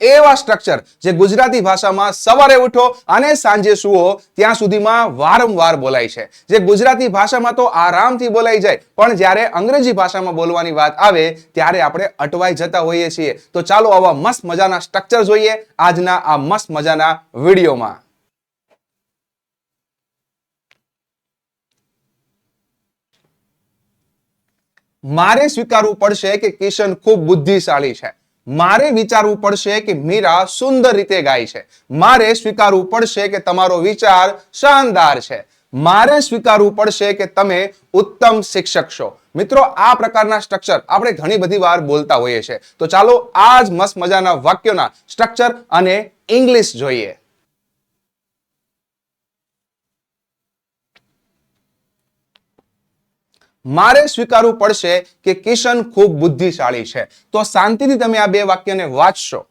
એવા સ્ટ્રક્ચર જે ગુજરાતી ભાષામાં સવારે ઉઠો અને સાંજે સુઓ ત્યાં સુધીમાં વારંવાર બોલાય છે. જે ગુજરાતી ભાષામાં તો આરામથી બોલાઈ જાય, પણ જ્યારે અંગ્રેજી ભાષામાં બોલવાની વાત આવે, ત્યારે આપણે અટવાઈ જતા હોઈએ છીએ. તો ચાલો આવા મસ્ત મજાના સ્ટ્રક્ચર જોઈએ આજના આ મસ્ત મજાના વિડીયોમાં. મારે સ્વીકારવું પડશે કે કિશન ખૂબ બુદ્ધિશાળી છે. મારે વિચારવું પડશે કે મીરા સુંદર રીતે ગાય છે. મારે સ્વીકારવું પડશે કે તમારો વિચાર શાનદાર છે. મારે સ્વીકારવું પડશે કે તમે ઉત્તમ શિક્ષક છો. મિત્રો, આ પ્રકારના સ્ટ્રક્ચર આપણે ઘણી બધી વાર બોલતા હોઈએ છીએ. તો ચાલો આ જ મસ્ત મજાના વાક્યોના સ્ટ્રક્ચર અને ઇંગ્લિશ જોઈએ. મારે સ્વીકારવું પડશે કે કિશન ખૂબ બુદ્ધિશાળી છે. તો શાંતિથી તમે આ બે વાક્યને વાંચશો.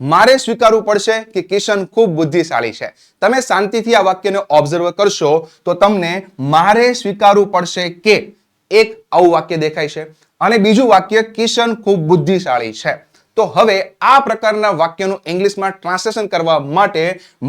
મારે સ્વીકારવું પડશે કે કિશન ખૂબ બુદ્ધિશાળી છે. તમે શાંતિથી આ વાક્યને ઓબ્ઝર્વ કરશો, તો તમને મારે સ્વીકારવું પડશે કે એક આવું વાક્ય દેખાય છે. અને બીજું વાક્ય, કિશન ખૂબ બુદ્ધિશાળી છે. તો હવે આ પ્રકારના વાક્યનું ઇંગ્લિશમાં ટ્રાન્સલેશન કરવા માટે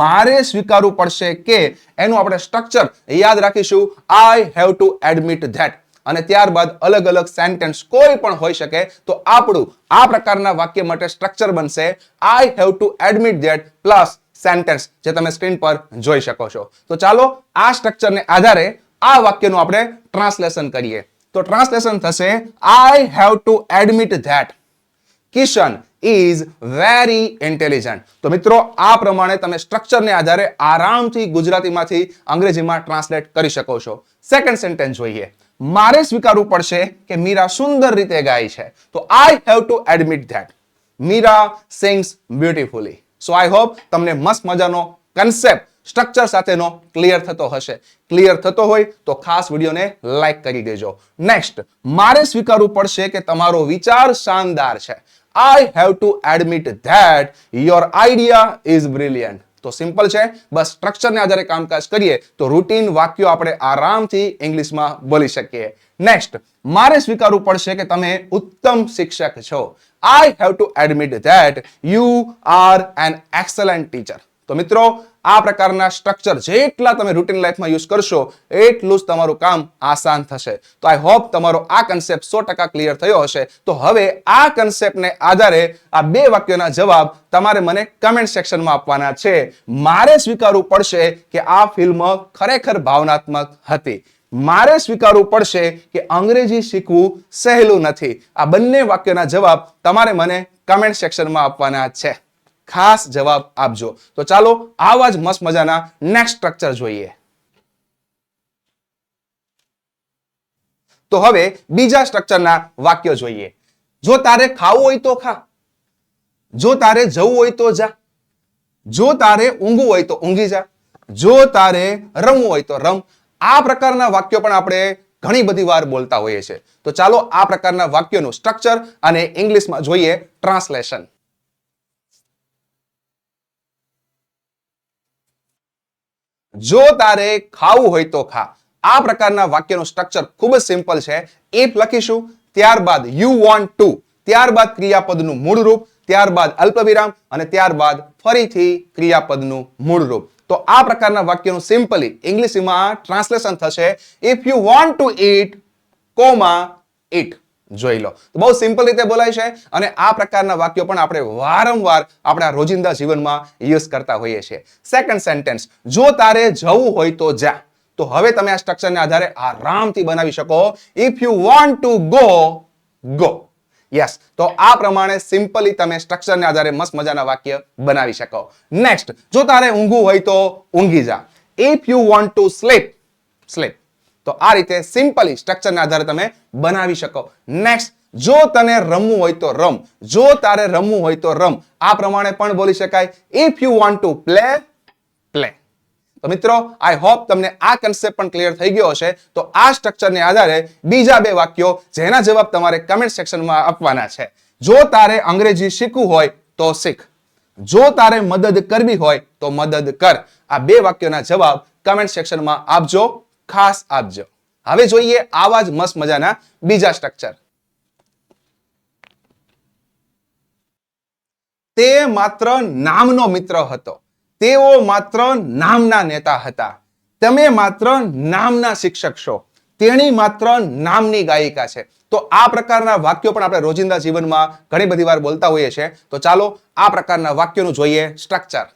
મારે સ્વીકારવું પડશે કે એનું આપણે સ્ટ્રક્ચર યાદ રાખીશું. I have to admit that અને ત્યારબાદ અલગ અલગ સેન્ટેન્સ કોઈ પણ હોઈ શકે તો આપણું આ પ્રકારના વાક્ય માટે સ્ટ્રક્ચર બનશે. I have to admit that plus sentence જે તમે સ્ક્રીન પર જોઈ શકો છો. તો ચાલો આ સ્ટ્રક્ચરને આધારે આ વાક્યનું આપણે ટ્રાન્સલેશન કરીએ. તો ટ્રાન્સલેશન થશે I have to admit that Kishan is very intelligent તો મિત્રો, આ પ્રમાણે તમે સ્ટ્રક્ચરને આધારે આરામથી ગુજરાતીમાંથી અંગ્રેજીમાં ટ્રાન્સલેટ કરી શકો છો. સેકન્ડ સેન્ટેન્સ જોઈએ. મારે સ્વીકારવું પડશે કે મીરા સુંદર રીતે ગાય છે. તો I have to admit that Meera sings beautifully so I hope તમને મસ્ત મજાનો કન્સેપ્ટ સ્ટ્રક્ચર સાથેનો ક્લિયર થતો હશે. ક્લિયર થતો હોય તો ખાસ વિડીયોને લાઈક કરી દેજો. નેક્સ્ટ મારે સ્વીકારવું પડશે કે તમારો વિચાર શાનદાર છે. I have to admit that your idea is brilliant તો સિમ્પલ છે. બસ સ્ટ્રક્ચરને આધારે કામકાજ કરીએ તો રૂટીન વાક્યો આપણે આરામથી ઇંગ્લિશમાં બોલી શકીએ. નેક્સ્ટ મારે સ્વીકારવું પડશે કે તમે ઉત્તમ શિક્ષક છો. I have to admit that you are an excellent teacher તો મિત્રો આ પ્રકારના સ્ટ્રક્ચર જેટલા તમે રૂટીન લાઈફમાં યુઝ કરશો, એટલું જ તમારું કામ આસાન થશે. તો આઈ હોપ તમારો આ કન્સેપ્ટ સો ટકા ક્લિયર થયો હશે. તો હવે આ કન્સેપ્ટને આધારે આ બે વાક્યોના જવાબ તમારે મને કમેન્ટ સેક્શનમાં આપવાના છે. મારે સ્વીકારવું પડશે કે આ ફિલ્મ ખરેખર ભાવનાત્મક હતી. મારે સ્વીકારવું પડશે કે અંગ્રેજી શીખવું સહેલું નથી. આ બંને વાક્યોના જવાબ તમારે મને કમેન્ટ સેક્શનમાં આપવાના છે. ખાસ જવાબ આપજો. તો ચાલો, આવા જ મસ્ત મજાના નેક્સ્ટ સ્ટ્રક્ચર જોઈએ. તો હવે બીજા સ્ટ્રક્ચરના વાક્યો જોઈએ. જો તારે ખાવું હોય તો ખા. જો તારે જવું હોય તો જા. જો તારે ઊંઘવું હોય તો ઊંઘી જા. જો તારે રમવું હોય તો રમ. આ પ્રકારના વાક્યો પણ આપણે ઘણી બધી વાર બોલતા હોઈએ છીએ. તો ચાલો, આ પ્રકારના વાક્યોનું સ્ટ્રક્ચર અને ઇંગ્લિશમાં જોઈએ. ટ્રાન્સલેશન જો તારે ખાવું હોય તો ખા. આ પ્રકારના વાક્યનું સ્ટ્રક્ચર ખૂબ જ સિમ્પલ છે. ઇફ લખીશું, ત્યારબાદ યુ વોન્ટ ટુ ત્યારબાદ ક્રિયાપદનું મૂળ રૂપ ત્યારબાદ અલ્પવિરામ અને ત્યારબાદ ફરીથી ક્રિયાપદનું મૂળ રૂપ તો આ પ્રકારના વાક્યનું સિમ્પલી ઇંગ્લિશમાં ટ્રાન્સલેશન થશે. If you want to eat comma eat જોઈ લો. તો બહુ સિમ્પલ રીતે બોલાય છે અને આ પ્રકારના વાક્યો પણ આપણે વારંવાર આપણા રોજિંદા જીવનમાં યુઝ કરતા હોઈએ છીએ. સેકન્ડ સેન્ટેન્સ જો તારે જવું હોય તો જા. તો હવે તમે આ સ્ટ્રક્ચરને આધારે આરામથી બનાવી શકો. If you want to go go yes તો આ પ્રમાણે સિમ્પલી તમે સ્ટ્રક્ચરને આધારે મસ્ત મજાના વાક્ય બનાવી શકો. નેક્સ્ટ જો તારે ઊંઘવું હોય તો ઊંઘી જા. If you want to sleep sleep તો આ રીતે સિમ્પલી સ્ટ્રક્ચરના આધારે તમે બનાવી શકો. નેક્સ્ટ જો તને રમવું હોય તો રમ. જો તારે રમવું હોય તો રમ. આ પ્રમાણે પણ બોલી શકાય. If you want to play play તો મિત્રો આઈ હોપ તમને આ કન્સેપ્ટ પણ ક્લિયર થઈ ગયો હશે. તો આ સ્ટ્રક્ચરને આધારે બીજા બે વાક્યો જેના જવાબ તમારે કમેન્ટ સેક્શનમાં આપવાના છે. જો તારે અંગ્રેજી શીખવું હોય તો શીખ. જો તારે મદદ કરવી હોય તો મદદ કર. આ બે વાક્યોના જવાબ કમેન્ટ સેક્શનમાં આપજો. ખાસ આપજો. હવે જોઈએ આવા જ મસ્ત મજાના બીજા સ્ટ્રક્ચર તે માત્ર નામનો મિત્ર હતો. તેઓ માત્ર નામના નેતા હતા. તમે માત્ર નામના શિક્ષક છો. તેણી માત્ર નામની ગાયિકા છે. તો આ પ્રકારના વાક્યો પણ આપણે રોજિંદા જીવનમાં ઘણી બધી વાર બોલતા હોઈએ છીએ. તો ચાલો આ પ્રકારના વાક્યોનું જોઈએ સ્ટ્રક્ચર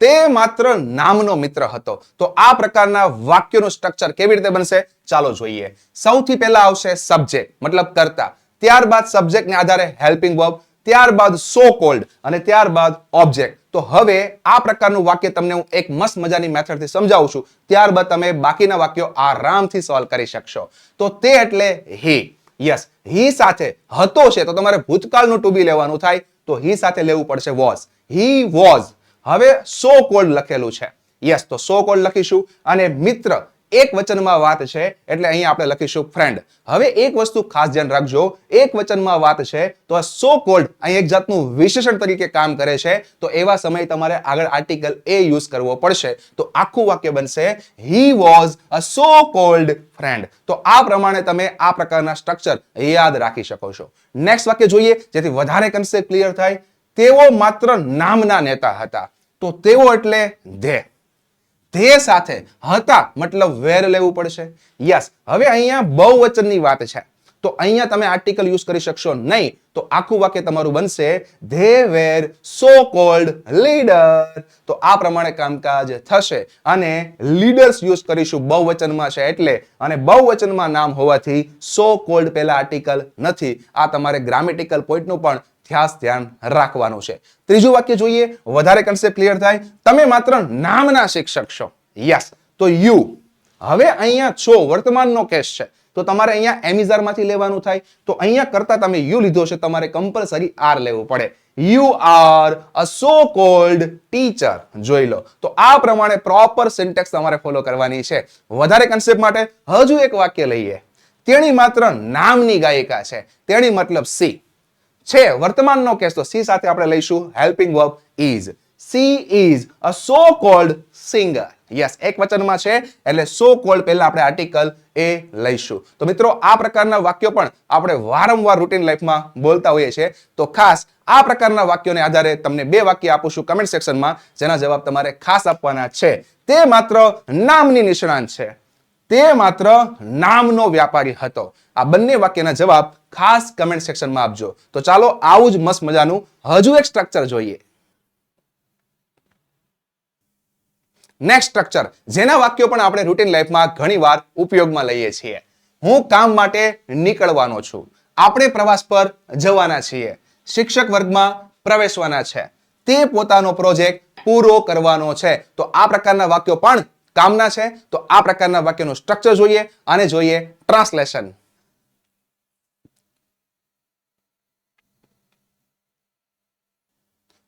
તે માત્ર નામનો મિત્ર હતો. તો આ પ્રકારના વાક્યનું સ્ટ્રક્ચર કેવી રીતે બનશે? ચાલો જોઈએ. સૌથી પહેલા આવશે સબ્જેક્ટ મતલબ કરતા. ત્યારબાદ સબ્જેક્ટને આધારે હેલ્પિંગ વર્બ ત્યારબાદ સો કોલ્ડ અને ત્યારબાદ ઓબ્જેક્ટ તો હવે આ પ્રકારનું વાક્ય તમને હું એક મસ્ત મજાની મેથડથી સમજાવું છું. ત્યારબાદ તમે બાકીના વાક્યો આરામથી સોલ્વ કરી શકશો. તો તે એટલે હી યસ હી સાથે હતો છે. તો તમારે ભૂતકાળનું ટુ લેવાનું થાય. તો હી સાથે લેવું પડશે વોઝ હી વોઝ હવે સો કોલ્ડ લખેલું છે. યસ તો સો કોલ્ડ લખીશું અને મિત્ર, એક વચનમાં વાત છે એટલે અહીંયા આપણે લખીશું ફ્રેન્ડ હવે એક વસ્તુ ખાસ ધ્યાન રાખજો, એક વચનમાં વાત છે તો આ સો કોલ્ડ અહીં એક જાતનું વિશેષણ તરીકે કામ કરે છે, તો એવા સમયે તમારે આગળ આર્ટિકલ એ યુઝ કરવો પડશે. તો આખું વાક્ય બનશે he was a so called friend તો આ પ્રમાણે તમે આ પ્રકારના સ્ટ્રક્ચર યાદ રાખી શકો છો. નેક્સ્ટ વાક્ય જોઈએ, જેથી વધારે કન્સેપ્ટ ક્લિયર થાય. તેઓ માત્ર નામના નેતા હતા. તો તેઓ એટલે ધે. ધે સાથે હતા મતલબ વેર લેવું પડશે. યસ, હવે અહીંયા બહુવચનની વાત છે. તો અહીંયા તમે આર્ટિકલ યુઝ કરી શકશો નહીં. તો આખું વાક્ય તમારું બનશે, they were so called leader. તો આ પ્રમાણે કામકાજ થશે અને લીડર્સ યુઝ કરીશું બહુવચનમાં છે એટલે. અને બહુવચનમાં નામ હોવાથી સો કોલ્ડ પહેલા આર્ટિકલ નથી. આ તમારે ગ્રામેટિકલ પોઈન્ટનું પણ ખાસ ધ્યાન રાખવાનું છે. ત્રીજું વાક્ય જોઈએ, વધારે કન્સેપ્ટ ક્લિયર થાય, તમે માત્ર નામના શિક્ષક છો. યસ તો યુ હવે અહીંયા છો, વર્તમાનનો કેસ છે. તો તમારે અહીંયા એમિઝારમાંથી લેવાનું થાય. તો અહીંયા કરતા તમે યુ લીધો છે, તમારે કમ્પલસરી આર લેવું પડે. You are a so called teacher જોઈ લો. તો આ પ્રમાણે પ્રોપર સિન્ટેક્સ તમારે ફોલો કરવાની છે. વધારે કન્સેપ્ટ માટે, હજુ એક વાક્ય લઈએ. તેણી માત્ર નામની ગાયિકા છે. તેણી મતલબ સી છે. વર્તમાનનો કેસ તો સી સાથે આપણે લઈશું. Helping verb is she is a so called singer yes એક વચનમાં છે. એટલે સો કોલ્ડ પહેલા આપણે આર્ટિકલ એ લઈશું. તો મિત્રો, આ પ્રકારના વાક્યો પણ આપણે વારંવાર રૂટીન લાઈફમાં બોલતા હોઈએ છીએ. તો ખાસ આ પ્રકારના વાક્યોને આધારે તમને બે વાક્ય આપું છું કમેન્ટ સેક્શનમાં જેના જવાબ તમારે ખાસ આપવાના છે. તે માત્ર નામની નિષ્ણાંત છે. તે માત્ર નામનો વ્યાપારી હતો. આ બંને વાક્યના જવાબ ખાસ કમેન્ટ સેક્શનમાં આપજો. તો ચાલો આવું જ મસ્ત મજાનું હજુ એક સ્ટ્રક્ચર જોઈએ. નેક્સ્ટ સ્ટ્રક્ચર જેના વાક્યો પણ આપણે રૂટીન લાઈફમાં ઘણીવાર ઉપયોગમાં લઈએ છીએ. હું કામ માટે નીકળવાનો છું. આપણે પ્રવાસ પર જવાના છીએ. શિક્ષક વર્ગમાં પ્રવેશવાના છે. તે પોતાનો પ્રોજેક્ટ પૂરો કરવાનો છે. તો આ પ્રકારના વાક્યો પણ કામના છે, તો આ પ્રકારના વાક્યનું સ્ટ્રક્ચર જોઈએ અને જોઈએ ટ્રાન્સલેશન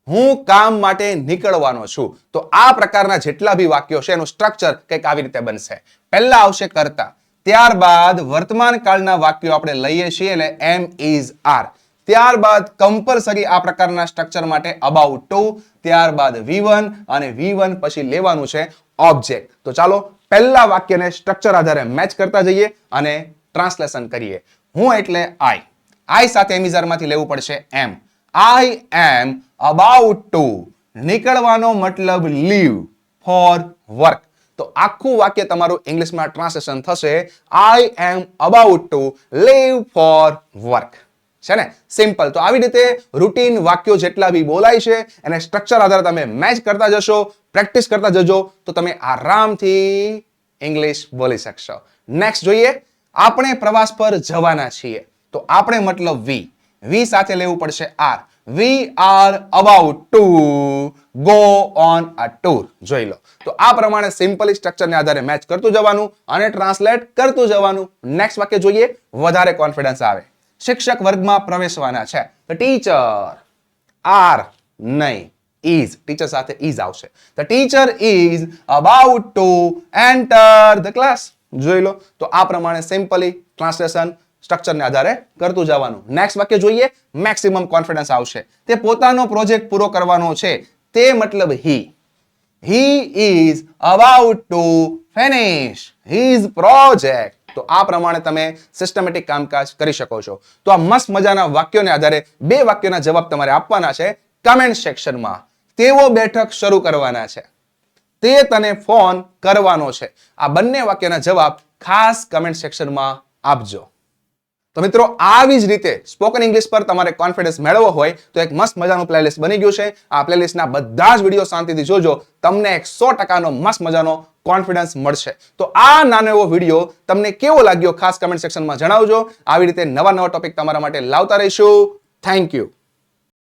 હું કામ માટે નીકળવાનો છું, તો આ પ્રકારના જેટલા બી વાક્યો છે, એનું સ્ટ્રક્ચર કંઈક આવી રીતે બનશે. પહેલા આવશે કરતા. ત્યારબાદ વર્તમાન કાળના વાક્યો આપણે લઈએ છીએ, એટલે એમ ઇઝ આર ત્યારબાદ કમ્પલસરી આ પ્રકારના સ્ટ્રક્ચર માટે અબાઉટ ટુ ત્યારબાદ વી વન અને વી વન પછી લેવાનું છે ઓબ્જેક્ટ તો ચાલો પહેલા વાક્યને સ્ટ્રક્ચર આધારે મેચ કરતા જઈએ અને ટ્રાન્સલેશન કરીએ. હું એટલે આઈ આઈ સાથે એમિઝરમાંથી લેવું પડશે એમ આઈ એમ અબાઉટ ટુ નીકળવાનો મતલબ લીવ ફોર વર્ક તો આખું વાક્ય તમારું ઇંગ્લિશમાં ટ્રાન્સલેશન થશે. I am about to leave for work છે ને? સિમ્પલ તો આવી રીતે રૂટીન વાક્યો જેટલા બી બોલાય છે, એને સ્ટ્રક્ચર આધારે તમે મેચ કરતા જશો પ્રેક્ટિસ કરતા જજો, તો તમે આરામથી ઇંગ્લિશ બોલી શકશો. નેક્સ્ટ જોઈએ, આપણે પ્રવાસ પર જવાના છીએ. તો આપણે મતલબ વી વી સાથે લેવું પડશે are we are about to go on a tour જોઈ લો. તો આ પ્રમાણે સિમ્પલી સ્ટ્રક્ચરને આધારે મેચ કરતું જવાનું અને ટ્રાન્સલેટ કરતું જવાનું. નેક્સ્ટ વાક્ય જોઈએ, વધારે કોન્ફિડન્સ આવે. શિક્ષક વર્ગમાં પ્રવેશવાના છે. તો ટીચર આર નહીં. ઇઝ ટીચર સાથે ઇઝ આવશે. The teacher is about to enter the class જોઈ લો. તો આ પ્રમાણે સિમ્પલી ટ્રાન્સલેશન સ્ટ્રક્ચરને આધારે કરતું જવાનું. નેક્સ્ટ વાક્ય જોઈએ. મેક્સિમમ કોન્ફિડન્સ આવશે. તે પોતાનો પ્રોજેક્ટ પૂરો કરવાનો છે. તે મતલબ he he is about to finish his project તો આ પ્રમાણે તમે સિસ્ટમેટિક કામકાજ કરી શકો છો. તો આ મસ્ત મજાના વાક્યોને આધારે બે વાક્યોના જવાબ તમારે આપવાના છે કમેન્ટ સેક્શનમાં તેઓ બેઠક શરૂ કરવાના છે. તે તને ફોન કરવાનો છે. આ બંને વાક્યના જવાબ ખાસ કમેન્ટ સેક્શનમાં આપજો. તો મિત્રો, આવી જ રીતે સ્પોકન ઇંગ્લિશ પર તમારે કોન્ફિડન્સ મેળવવો હોય તો એક મસ્ત મજાનું પ્લેલિસ્ટ બની ગયું છે. આ પ્લેલિસ્ટના બધા જ વીડિયો શાંતિથી જોજો. તમને એક સો ટકાનો મસ્ત મજાનો કોન્ફિડન્સ મળશે. તો આ નાનો એવો વીડિયો તમને કેવો લાગ્યો ખાસ કમેન્ટ સેક્શનમાં જણાવજો. આવી રીતે નવા નવા ટોપિક તમારા માટે લાવતા રહીશું. Thank you